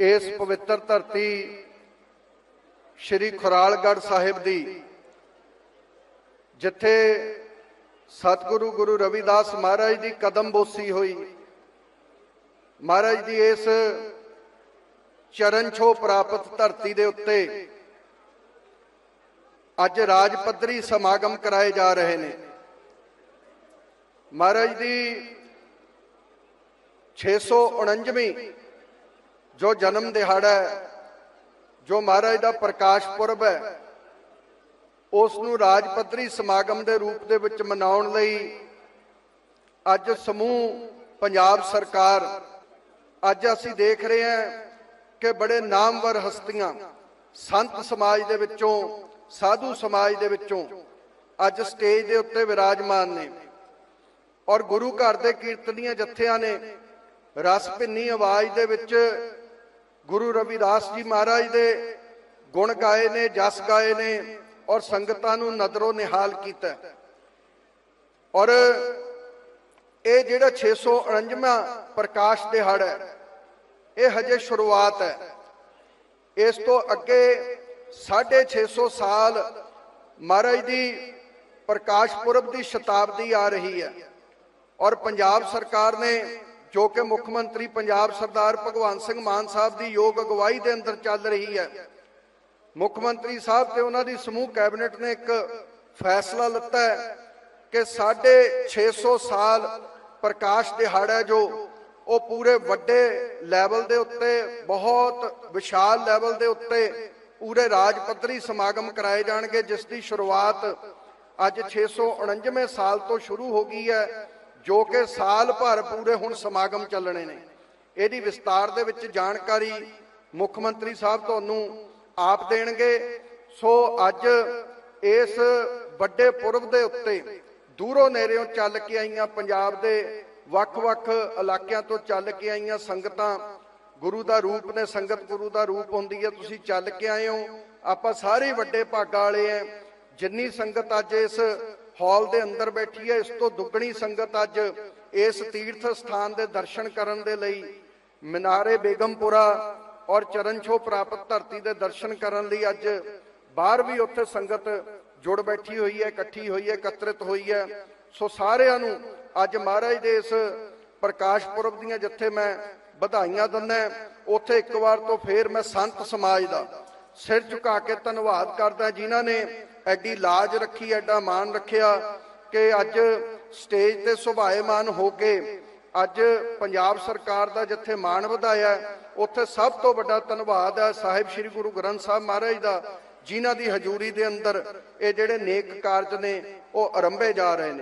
ਇਸ ਪਵਿੱਤਰ ਧਰਤੀ ਸ਼੍ਰੀ ਖੁਰਾਲਗੜ੍ਹ ਸਾਹਿਬ ਦੀ, ਜਿੱਥੇ ਸਤਿਗੁਰੂ ਗੁਰੂ ਰਵਿਦਾਸ ਮਹਾਰਾਜ ਦੀ ਕਦਮ ਬੋਸੀ ਹੋਈ। ਮਹਾਰਾਜ ਦੀ ਇਸ ਚਰਨ ਛੋਹ ਪ੍ਰਾਪਤ ਧਰਤੀ ਦੇ ਉੱਤੇ ਅੱਜ ਰਾਜ ਪੱਧਰੀ ਸਮਾਗਮ ਕਰਾਏ ਜਾ ਰਹੇ ਨੇ। ਮਹਾਰਾਜ ਦੀ 649ਵੀਂ ਜੋ ਜਨਮ ਦਿਹਾੜਾ ਹੈ, ਜੋ ਮਹਾਰਾਜ ਦਾ ਪ੍ਰਕਾਸ਼ ਪੁਰਬ ਹੈ, ਉਸ ਨੂੰ ਰਾਜ ਪੱਧਰੀ ਸਮਾਗਮ ਦੇ ਰੂਪ ਦੇ ਵਿੱਚ ਮਨਾਉਣ ਲਈ ਅੱਜ ਸਮੂਹ ਪੰਜਾਬ ਸਰਕਾਰ, ਅੱਜ ਅਸੀਂ ਦੇਖ ਰਹੇ ਹਾਂ ਕਿ ਬੜੇ ਨਾਮਵਰ ਹਸਤੀਆਂ ਸੰਤ ਸਮਾਜ ਦੇ ਵਿੱਚੋਂ, ਸਾਧੂ ਸਮਾਜ ਦੇ ਵਿੱਚੋਂ ਅੱਜ ਸਟੇਜ ਦੇ ਉੱਤੇ ਵਿਰਾਜਮਾਨ ਨੇ ਔਰ ਗੁਰੂ ਘਰ ਦੇ ਕੀਰਤਨੀਆਂ ਜਥਿਆਂ ਨੇ ਰਸ ਭਿੰਨੀ ਆਵਾਜ਼ ਦੇ ਵਿੱਚ ਗੁਰੂ ਰਵਿਦਾਸ ਜੀ ਮਹਾਰਾਜ ਦੇ ਗੁਣ ਗਾਏ ਨੇ, ਜਸ ਗਾਏ ਨੇ ਔਰ ਸੰਗਤਾਂ ਨੂੰ ਨਦਰੋਂ ਨਿਹਾਲ ਕੀਤਾ। ਔਰ ਇਹ ਜਿਹੜਾ 649ਵਾਂ ਪ੍ਰਕਾਸ਼ ਦਿਹਾੜਾ ਹੈ, ਇਹ ਹਜੇ ਸ਼ੁਰੂਆਤ ਹੈ। ਇਸ ਤੋਂ ਅੱਗੇ 650 ਸਾਲ ਮਹਾਰਾਜ ਦੀ ਪ੍ਰਕਾਸ਼ ਪੁਰਬ ਦੀ ਸ਼ਤਾਬਦੀ ਆ ਰਹੀ ਹੈ। ਔਰ ਪੰਜਾਬ ਸਰਕਾਰ ਨੇ ਜੋ ਕਿ ਮੁੱਖ ਮੰਤਰੀ ਪੰਜਾਬ ਸਰਦਾਰ ਭਗਵੰਤ ਸਿੰਘ ਮਾਨ ਸਾਹਿਬ ਦੀ ਯੋਗ ਅਗਵਾਈ ਦੇ ਅੰਦਰ ਚੱਲ ਰਹੀ ਹੈ। ਮੁੱਖ ਮੰਤਰੀ ਸਾਹਿਬ ਤੇ ਉਹਨਾਂ ਦੀ ਸਮੂਹ ਕੈਬਨਿਟ ਨੇ ਇੱਕ ਫੈਸਲਾ ਲਿੱਤਾ ਹੈ ਕਿ 650 ਸਾਲ ਪ੍ਰਕਾਸ਼ ਦਿਹਾੜਾ ਹੈ ਜੋ ਉਹ ਪੂਰੇ ਵੱਡੇ ਲੈਵਲ ਦੇ ਉੱਤੇ, ਬਹੁਤ ਵਿਸ਼ਾਲ ਲੈਵਲ ਦੇ ਉੱਤੇ ਪੂਰੇ ਰਾਜ ਪੱਧਰੀ ਸਮਾਗਮ ਕਰਾਏ ਜਾਣਗੇ, ਜਿਸ ਦੀ ਸ਼ੁਰੂਆਤ ਅੱਜ 649ਵੇਂ ਸਾਲ ਤੋਂ ਸ਼ੁਰੂ ਹੋ ਗਈ ਹੈ। ਜੋ ਕਿ ਸਾਲ ਭਰ ਪੂਰੇ ਹੁਣ ਸਮਾਗਮ ਚੱਲਣੇ ਨੇ। ਇਹਦੀ ਵਿਸਤਾਰ ਦੇ ਵਿੱਚ ਜਾਣਕਾਰੀ ਮੁੱਖ ਮੰਤਰੀ ਸਾਹਿਬ ਤੁਹਾਨੂੰ ਆਪ ਦੇਣਗੇ। ਸੋ ਅੱਜ ਇਸ ਵੱਡੇ ਪੁਰਬ ਦੇ ਉੱਤੇ ਦੂਰੋਂ ਨੇੜਿਓਂ ਚੱਲ ਕੇ ਆਈਆਂ ਪੰਜਾਬ ਦੇ ਵੱਖ-ਵੱਖ ਇਲਾਕਿਆਂ ਤੋਂ ਚੱਲ ਕੇ ਆਈਆਂ ਸੰਗਤਾਂ, ਗੁਰੂ ਦਾ ਰੂਪ ਨੇ, ਸੰਗਤ ਗੁਰੂ ਦਾ ਰੂਪ ਹੁੰਦੀ ਹੈ, ਤੁਸੀਂ ਚੱਲ ਕੇ ਆਏ ਹੋ। ਆਪਾਂ ਸਾਰੇ ਵੱਡੇ ਭਾਗਾਂ ਵਾਲੇ ਆ। ਜਿੰਨੀ ਸੰਗਤ ਅੱਜ ਇਸ ਹਾਲ ਦੇ ਅੰਦਰ ਬੈਠੀ ਹੈ, ਇਸ ਤੋਂ ਦੁੱਗਣੀ ਸੰਗਤ ਅੱਜ ਇਸ ਤੀਰਥ ਸਥਾਨ ਦੇ ਦਰਸ਼ਨ ਕਰਨ ਦੇ ਲਈ ਮਨਾਰੇ ਬੇਗਮਪੁਰਾ ਔਰ ਚਰਨਛੋ ਪ੍ਰਾਪਤ ਧਰਤੀ ਦੇ ਦਰਸ਼ਨ ਕਰਨ ਲਈ ਅੱਜ ਬਾਹਰ ਵੀ ਉੱਥੇ ਸੰਗਤ ਜੁੜ ਬੈਠੀ ਹੋਈ ਹੈ, ਇਕੱਠੀ ਹੋਈ ਹੈ, ਇਕੱਤਰਿਤ ਹੋਈ ਹੈ। ਸੋ ਸਾਰਿਆਂ ਨੂੰ ਅੱਜ ਮਹਾਰਾਜ ਦੇ ਇਸ ਪ੍ਰਕਾਸ਼ ਪੁਰਬ ਦੀਆਂ ਜਿੱਥੇ ਮੈਂ ਵਧਾਈਆਂ ਦਿੰਦਾ, ਉੱਥੇ ਇੱਕ ਵਾਰ ਤੋਂ ਫੇਰ ਮੈਂ ਸੰਤ ਸਮਾਜ ਦਾ ਸਿਰ ਝੁਕਾ ਕੇ ਧੰਨਵਾਦ ਕਰਦਾ, ਜਿਨ੍ਹਾਂ ਨੇ ਐਡੀ ਲਾਜ ਰੱਖੀ, ਐਡਾ ਮਾਣ ਰੱਖਿਆ ਕਿ ਅੱਜ ਸਟੇਜ ਤੇ ਸੁਭਾਏਮਾਨ ਹੋ ਕੇ ਅੱਜ ਪੰਜਾਬ ਸਰਕਾਰ ਦਾ ਜਿੱਥੇ ਮਾਣ ਵਧਾਇਆ ਉੱਥੇ ਸਭ ਤੋਂ ਵੱਡਾ ਧੰਨਵਾਦ ਹੈ ਸਾਹਿਬ ਸ੍ਰੀ ਗੁਰੂ ਗ੍ਰੰਥ ਸਾਹਿਬ ਮਹਾਰਾਜ ਦਾ, ਜਿਨ੍ਹਾਂ ਦੀ ਹਜ਼ੂਰੀ ਦੇ ਅੰਦਰ ਇਹ ਜਿਹੜੇ ਨੇਕ ਕਾਰਜ ਨੇ, ਉਹ ਆਰੰਭੇ ਜਾ ਰਹੇ ਨੇ।